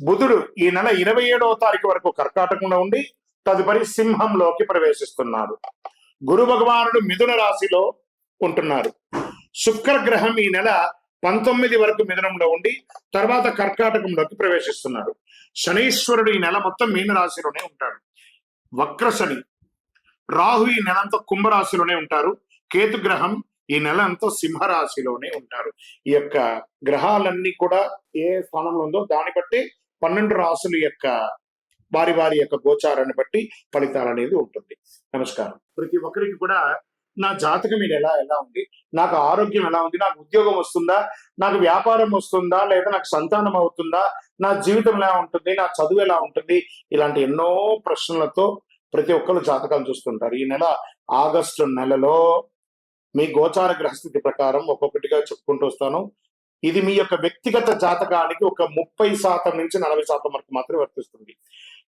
బుధుడు ఈ నెల ఇరవై ఏడవ తారీఖు వరకు కర్కాటకంలో ఉండి తదుపరి సింహంలోకి ప్రవేశిస్తున్నారు గురు భగవానుడు మిథున రాశిలో ఉంటున్నారు శుక్ర గ్రహం ఈ నెల పంతొమ్మిది వరకు మిథునంలో ఉండి తర్వాత కర్కాటకంలోకి ప్రవేశిస్తున్నారు శనీశ్వరుడు ఈ నెల మొత్తం మీన రాశిలోనే ఉంటాడు. వక్ర శని రాహు ఈ నెలంతా కుంభరాశిలోనే ఉంటారు. కేతు గ్రహం ఈ నెల అంతా సింహరాశిలోనే ఉంటారు. ఈ యొక్క గ్రహాలన్నీ కూడా ఏ స్థానంలో ఉందో దాన్ని బట్టి పన్నెండు రాసుల యొక్క వారి వారి యొక్క గోచారాన్ని బట్టి ఫలితాలు అనేది ఉంటుంది. నమస్కారం. ప్రతి ఒక్కరికి కూడా నా జాతకం ఇది ఎలా ఎలా ఉంది? నాకు ఆరోగ్యం ఎలా ఉంది? నాకు ఉద్యోగం వస్తుందా? నాకు వ్యాపారం వస్తుందా? లేదా నాకు సంతానం అవుతుందా? నా జీవితం ఎలా ఉంటుంది? నా చదువు ఎలా ఉంటుంది? ఇలాంటి ఎన్నో ప్రశ్నలతో ప్రతి ఒక్కరు జాతకాలు చూస్తుంటారు. ఈ నెల ఆగస్టు నెలలో మీ గోచార గ్రహస్థితి ప్రకారం ఒక్కొక్కటిగా చెప్పుకుంటూ వస్తాను. ఇది మీ యొక్క వ్యక్తిగత జాతకానికి ఒక ముప్పై శాతం నుంచి నలభై శాతం వరకు మాత్రమే వర్తిస్తుంది.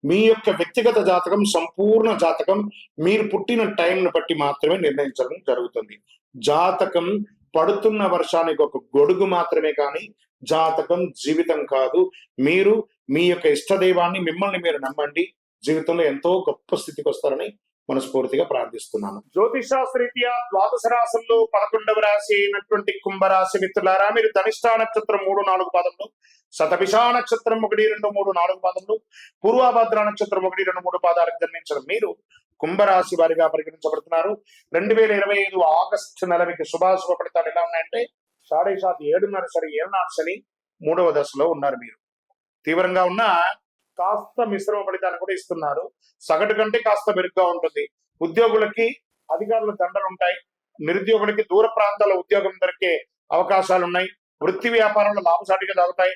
మీ యొక్క వ్యక్తిగత జాతకం సంపూర్ణ జాతకం మీరు పుట్టిన టైంను బట్టి మాత్రమే నిర్ణయించడం జరుగుతుంది. జాతకం పడుతున్న వర్షానికి ఒక గొడుగు మాత్రమే కానీ జాతకం జీవితం కాదు. మీరు మీ యొక్క ఇష్టదైవాన్ని మిమ్మల్ని మీరు నమ్మండి. జీవితంలో ఎంతో గొప్ప స్థితికి వస్తారని మనస్ఫూర్తిగా ప్రార్థిస్తున్నాను. జ్యోతిష్ శాస్త్రరీత్యా ద్వాదశ రాశుల్లో పదకొండవ రాశి అయినటువంటి కుంభరాశి మిత్రులారా మీరు ధనిష్టా నక్షత్రం మూడు నాలుగు పాదములు శతభిషా నక్షత్రం ఒకటి రెండు మూడు నాలుగు పాదములు పూర్వాభద్ర నక్షత్రం ఒకటి రెండు మూడు పాదాలకు జన్మించడం మీరు కుంభరాశి వారిగా పరిగణించబడుతున్నారు. రెండు వేల ఇరవై ఐదు ఆగస్టు నెల మీకు శుభాశుభ ఫలితాలు ఎలా ఉన్నాయంటే సాడే సాత్ ఏడున్నర సరి ఏడున్నర శని మూడవ దశలో ఉన్నారు మీరు. తీవ్రంగా ఉన్న కాస్త మిశ్రమ ఫలితాన్ని కూడా ఇస్తున్నారు. సగటు కంటే కాస్త మెరుగ్గా ఉంటుంది. ఉద్యోగులకి అధికారుల దండలు ఉంటాయి. నిరుద్యోగులకి దూర ప్రాంతాల ఉద్యోగం దొరికే అవకాశాలు ఉన్నాయి. వృత్తి వ్యాపారంలో లాభసాటిగా సాగుతాయి.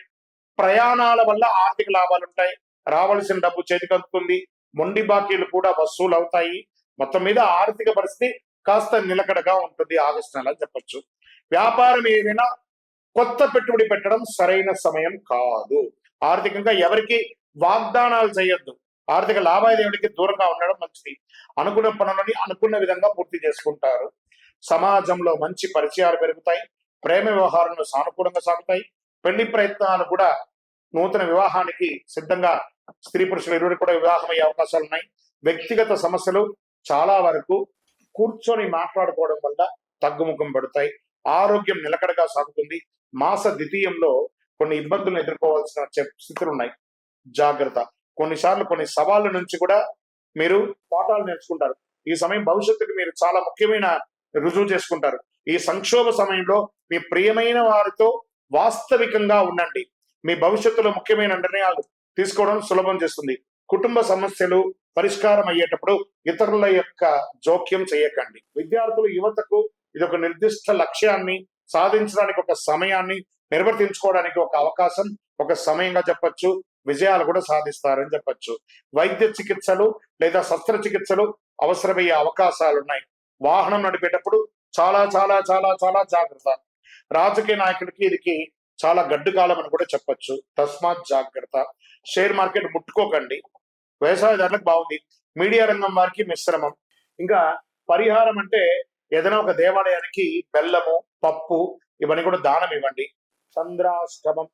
ప్రయాణాల వల్ల ఆర్థిక లాభాలు ఉంటాయి. రావాల్సిన డబ్బు చేతికి అందుతుంది. మొండి బాకీలు కూడా వసూలు అవుతాయి మొత్తం మీద ఆర్థిక పరిస్థితి కాస్త నిలకడగా ఉంటుంది ఆగస్టు నెల అని చెప్పొచ్చు. వ్యాపారం ఏదైనా కొత్త పెట్టుబడి పెట్టడం సరైన సమయం కాదు. ఆర్థికంగా ఎవరికి వాగ్దానాలు చేయొద్దు. ఆర్థిక లావాదేవీలకి దూరంగా ఉండడం మంచిది. అనుకున్న పనులని అనుకున్న విధంగా పూర్తి చేసుకుంటారు. సమాజంలో మంచి పరిచయాలు పెరుగుతాయి. ప్రేమ వ్యవహారాలు సానుకూలంగా సాగుతాయి. పెళ్ళి ప్రయత్నాలు కూడా నూతన వివాహానికి సిద్ధంగా స్త్రీ పురుషులు ఇరువురు కూడా వివాహం అయ్యే అవకాశాలు ఉన్నాయి. వ్యక్తిగత సమస్యలు చాలా వరకు కూర్చొని మాట్లాడుకోవడం వల్ల తగ్గుముఖం పడతాయి. ఆరోగ్యం నిలకడగా సాగుతుంది. మాస ద్వితీయంలో కొన్ని ఇబ్బందులను ఎదుర్కోవాల్సిన స్థితులు ఉన్నాయి. జాగ్రత్త. కొన్నిసార్లు కొన్ని సవాళ్ళ నుంచి కూడా మీరు పాఠాలు నేర్చుకుంటారు. ఈ సమయం భవిష్యత్తుకు మీరు చాలా ముఖ్యమైన రుజువు చేసుకుంటారు. ఈ సంక్షోభ సమయంలో మీ ప్రియమైన వారితో వాస్తవికంగా ఉండండి. మీ భవిష్యత్తులో ముఖ్యమైన నిర్ణయాలు తీసుకోవడం సులభం చేస్తుంది. కుటుంబ సమస్యలు పరిష్కారం అయ్యేటప్పుడు ఇతరుల యొక్క జోక్యం చేయకండి. విద్యార్థులు యువతకు ఇది ఒక నిర్దిష్ట లక్ష్యాన్ని సాధించడానికి ఒక సమయాన్ని నిర్వర్తించుకోవడానికి ఒక అవకాశం ఒక సమయంగా చెప్పొచ్చు. విజయాలు కూడా సాధిస్తారని చెప్పొచ్చు. వైద్య చికిత్సలు లేదా శస్త్రచికిత్సలు అవసరమయ్యే అవకాశాలు ఉన్నాయి వాహనం నడిపేటప్పుడు చాలా చాలా చాలా చాలా జాగ్రత్త. రాజకీయ నాయకుడికి ఇది చాలా గడ్డు కాలం అని కూడా చెప్పచ్చు. తస్మాత్ జాగ్రత్త. షేర్ మార్కెట్ ముట్టుకోకండి. వ్యవసాయదారులకు బాగుంది. మీడియా రంగం వారికి మిశ్రమం. ఇంకా పరిహారం అంటే ఏదైనా ఒక దేవాలయానికి బెల్లము పప్పు ఇవన్నీ కూడా దానం ఇవ్వండి. చంద్రాష్టమం.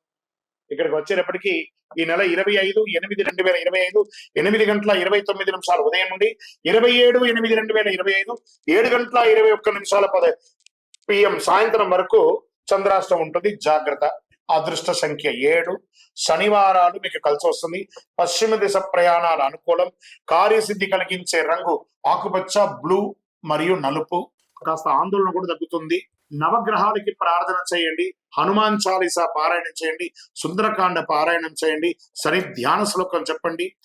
ఇక్కడికి వచ్చేటప్పటికి ఈ నెల ఇరవై ఐదు ఎనిమిది రెండు వేల ఇరవై ఐదు ఎనిమిది గంటల ఇరవై తొమ్మిది నిమిషాలు ఉదయం నుండి ఇరవై ఏడు ఎనిమిది రెండు వేల ఇరవై ఐదు ఏడు గంటల ఇరవై ఒక్క నిమిషాల పద పిఎం సాయంత్రం వరకు చంద్రాష్టం ఉంటుంది. జాగ్రత్త. అదృష్ట సంఖ్య ఏడు. శనివారాలు మీకు కలిసి వస్తుంది. పశ్చిమ దిశ ప్రయాణాల అనుకూలం. కార్యసిద్ధి కలిగించే రంగు ఆకుపచ్చ బ్లూ మరియు నలుపు. కాస్త ఆందోళన కూడా తగ్గుతుంది. నవగ్రహాలకి ప్రార్థన చేయండి. హనుమాన్ చాలీసా పారాయణం చేయండి. సుందరకాండ పారాయణం చేయండి. శని ధ్యాన శ్లోకం చెప్పండి.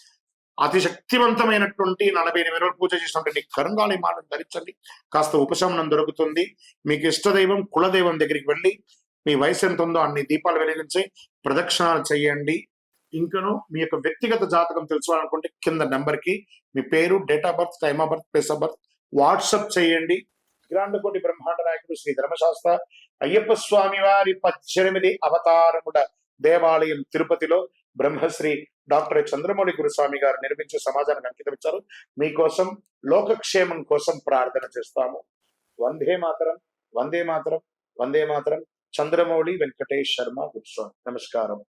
అతి శక్తివంతమైనటువంటి నలభై ఎనిమిది రోజులు పూజ చేసినటువంటి కరుంగాళి మాలను ధరించండి. కాస్త ఉపశమనం దొరుకుతుంది. మీకు ఇష్టదైవం కులదైవం దగ్గరికి వెళ్ళి మీ వయసు ఎంత ఉందో అన్ని దీపాలు వెలిగించి ప్రదక్షిణాలు చేయండి. ఇంకను మీ యొక్క వ్యక్తిగత జాతకం తెలుసుకోవాలనుకుంటే కింద నెంబర్కి మీ పేరు date of birth time of birth place of birth WhatsApp చేయండి. గ్రాండకోటి బ్రహ్మాండ నాయకుడు శ్రీ ధర్మశాస్త్ర అయ్యప్ప స్వామి వారి పద్దెనిమిది అవతారముల దేవాలయం తిరుపతిలో బ్రహ్మశ్రీ డాక్టర్ చంద్రమౌళి గురుస్వామి గారు నిర్మించే సమాజానికి అంకితం ఇచ్చారు మీకోసం లోకక్షేమం కోసం ప్రార్థన చేస్తాము. వందే మాతరం వందే మాతరం వందే మాతరం చంద్రమౌళి వెంకటేష్ శర్మ గురుస్వామి. నమస్కారం.